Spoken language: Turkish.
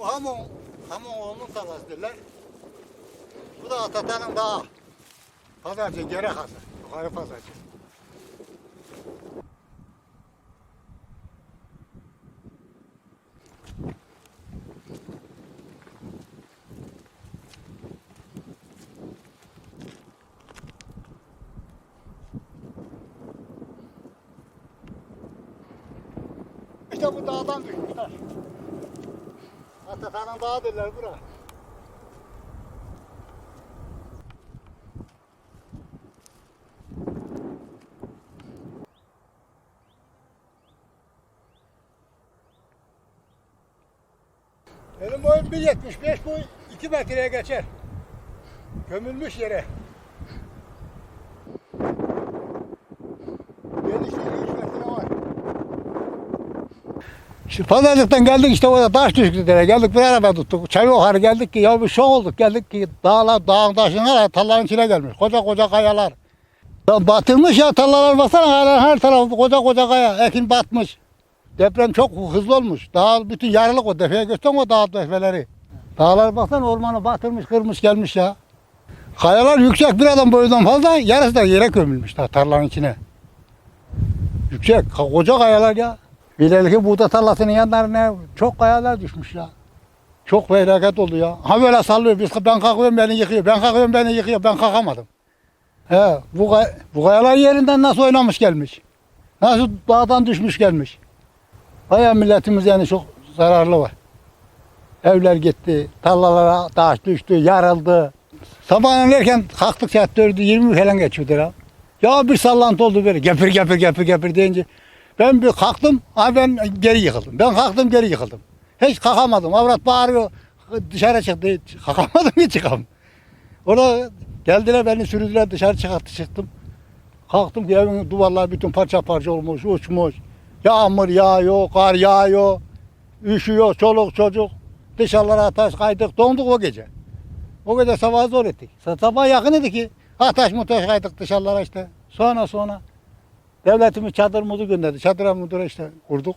Hamon, Hamonoğlu'nun tarlası derler. Bu da Atatan'ın dağı. Pazarcı, geri hası. Yukarı pazarcı. İşte bu dağdan düşmüşler. Atatan'ın dağı derler bura. Benim boyum 1.75 bu 2 metreye geçer. Gömülmüş yere. Pazarlıktan geldik işte orada taş düştü dere. Geldik bir araba tuttuk. Çay yukarı geldik ki ya bir şok olduk. Geldik ki dağlar, dağın taşına tarlanın içine gelmiş. Koca koca kayalar. Ya batılmış ya tarlalar baksana kayalar her tarafı koca koca kaya. Ekin batmış. Deprem çok hızlı olmuş. Dağ bütün yarılık o defeye göster o dağ defeleri. Dağlar baksana ormanı batırmış kırmış gelmiş ya. Kayalar yüksek bir adam boyundan fazla yarısı da yere gömülmüş ta- tarlanın içine. Yüksek koca kayalar ya. İleriki buğda tarlasının yanlarına çok kayalar düşmüş ya. Çok felaket oldu ya. Ha böyle sallıyor. Biz, ben kalkıyorum beni yıkıyor. Ben kalkıyorum beni yıkıyor. Ben kalkamadım. He, bu, bu kayalar yerinden nasıl oynamış gelmiş. Nasıl dağdan düşmüş gelmiş. Bayağı milletimiz yani çok zararlı var. Evler gitti, tarlalara taş düştü, yarıldı. Sabahın erken kalktık saat 4'ü 20 falan geçiyordu ya. Ya bir sallantı oldu böyle gepir gepir gepir gepir deyince. Ben bir kalktım, ha ben geri yıkıldım. Ben kalktım geri yıkıldım. Hiç kalkamadım. Avrat bağırıyor. Dışarı çıktı. Kalkamadım hiç çıkam. Orada geldiler beni sürdüler dışarı çıkarttı çıktım. Kalktım ki evin duvarlar bütün parça parça olmuş, uçmuş. Yağmur yağıyor, kar yağıyor. Üşüyor çoluk çocuk. Dışarılara ateş kaydık, donduk o gece. O gece sabah zor ettik. Sabah yakın idi ki ateş muteş kaydık dışarılara işte. Sonra sonra devletimiz çadır mudu gönderdi. Çadıra mudura işte kurduk.